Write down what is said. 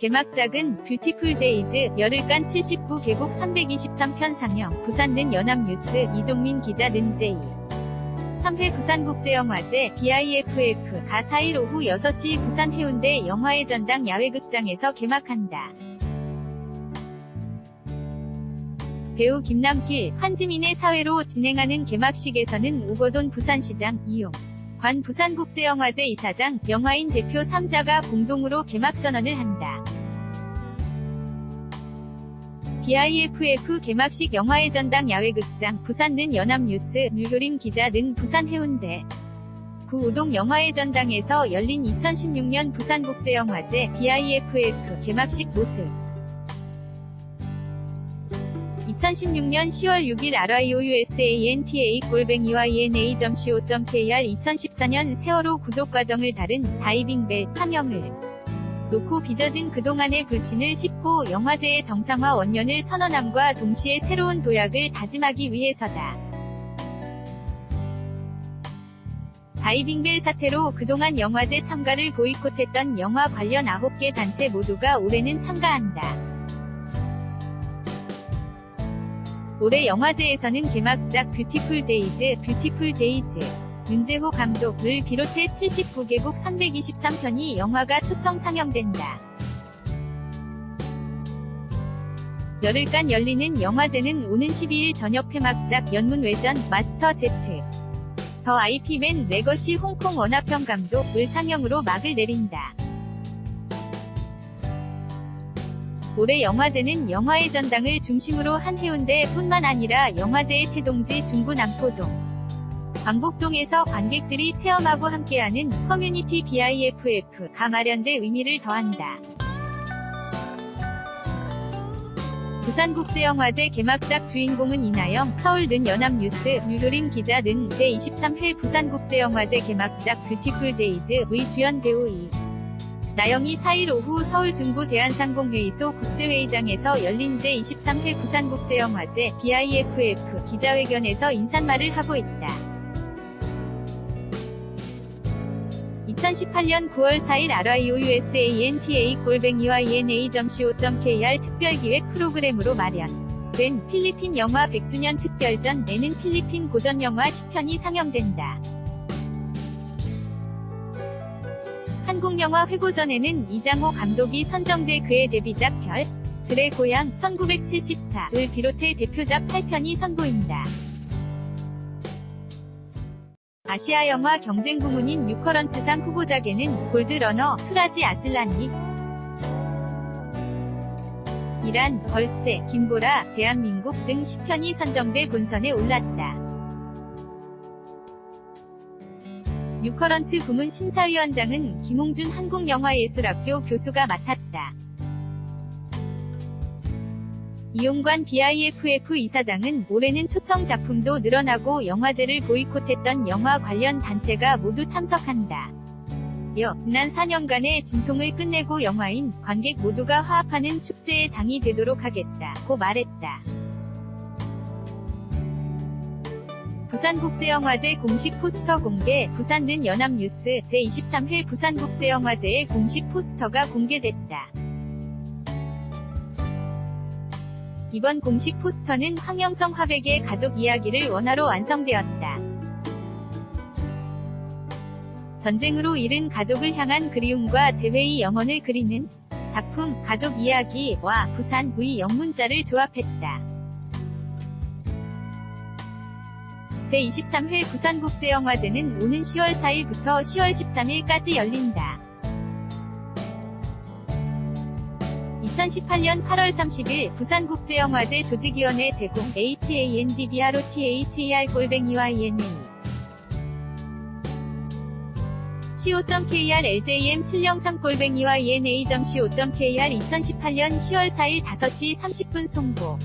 개막작은 뷰티풀 데이즈 열흘간 79개국 323편 상영 부산 는 연합뉴스 이종민 기자 는 제이 3회 부산국제영화제 BIFF 가 4일 오후 6시 부산 해운대 영화의 전당 야외극장에서 개막한다. 배우 김남길, 한지민의 사회로 진행하는 개막식에서는 우거돈 부산시장, 이용, 관 부산국제영화제 이사장, 영화인 대표 3자가 공동으로 개막선언을 한다. BIFF 개막식 영화의 전당 야외극장 부산 는 연합뉴스 류효림 기자 는 부산 해운대. 구우동 영화의 전당에서 열린 2016년 부산국제영화제 BIFF 개막식 모습 2016년 10월 6일 RIOUSANTA 골뱅이와 ENA.co.kr 2014년 세월호 구조 과정을 다룬 다이빙벨 상영을 놓고 빚어진 그동안의 불신을 씻고 영화제의 정상화 원년을 선언함과 동시에 새로운 도약을 다짐하기 위해서다. 다이빙벨 사태로 그동안 영화제 참가를 보이콧했던 영화 관련 9개 단체 모두가 올해는 참가한다. 올해 영화제에서는 개막작 뷰티풀 데이즈, 뷰티풀 데이즈, 윤재호 감독을 비롯해 79개국 323편이 영화가 초청 상영된다. 열흘간 열리는 영화제는 오는 12일 저녁 폐막작 연문외전 마스터 Z 더 IP맨 레거시 홍콩 원화평 감독을 상영으로 막을 내린다. 올해 영화제는 영화의 전당을 중심으로 한 해운대 뿐만 아니라 영화제의 태동지 중구 남포동, 광복동에서 관객들이 체험하고 함께하는 커뮤니티 BIFF가 마련돼 의미를 더한다. 부산국제영화제 개막작 주인공은 이나영, 서울는 연합뉴스, 류효림 기자는 제23회 부산국제영화제 개막작 뷰티풀 데이즈의 주연 배우 이. 나영이 4일 오후 서울 중구 대한상공회의소 국제회의장에서 열린 제23회 부산국제영화제 BIFF 기자회견에서 인사말을 하고 있다. 2018년 9월 4일 RIOUSANTA 골뱅이와 ENA.co.kr 특별기획 프로그램으로 마련된 필리핀 영화 100주년 특별전에는 필리핀 고전 영화 10편이 상영된다. 한국 영화 회고전에는 이장호 감독이 선정돼 그의 데뷔작 별, 들의 고향 1974을 비롯해 대표작 8편이 선보인다. 아시아 영화 경쟁 부문인 뉴커런츠상 후보작에는 골드러너, 투라지 아슬란이, 이란, 벌새, 김보라, 대한민국 등 10편이 선정돼 본선에 올랐다. 뉴커런츠 부문 심사위원장은 김홍준 한국영화예술학교 교수가 맡았다. 이용관 BIFF 이사장은 올해는 초청 작품도 늘어나고 영화제를 보이콧했던 영화 관련 단체가 모두 참석한다. 여 지난 4년간의 진통을 끝내고 영화인 관객 모두가 화합하는 축제의 장이 되도록 하겠다고 말했다. 부산국제영화제 공식 포스터 공개 부산는 연합뉴스 제23회 부산국제영화제의 공식 포스터가 공개됐다. 이번 공식 포스터는 황영성 화백의 가족 이야기를 원화로 완성되었다. 전쟁으로 잃은 가족을 향한 그리움과 재회의 영혼을 그리는 작품 가족 이야기와 부산의 영문자를 조합했다. 제23회 부산국제영화제는 오는 10월 4일부터 10월 13일까지 열린다. 2018년 8월 30일 부산국제영화제 조직위원회 제공 HANDBROTHER 골뱅이와 ENA co.kr LJM 703 골뱅이와 ENA.co.kr 2018년 10월 4일 5시 30분 송보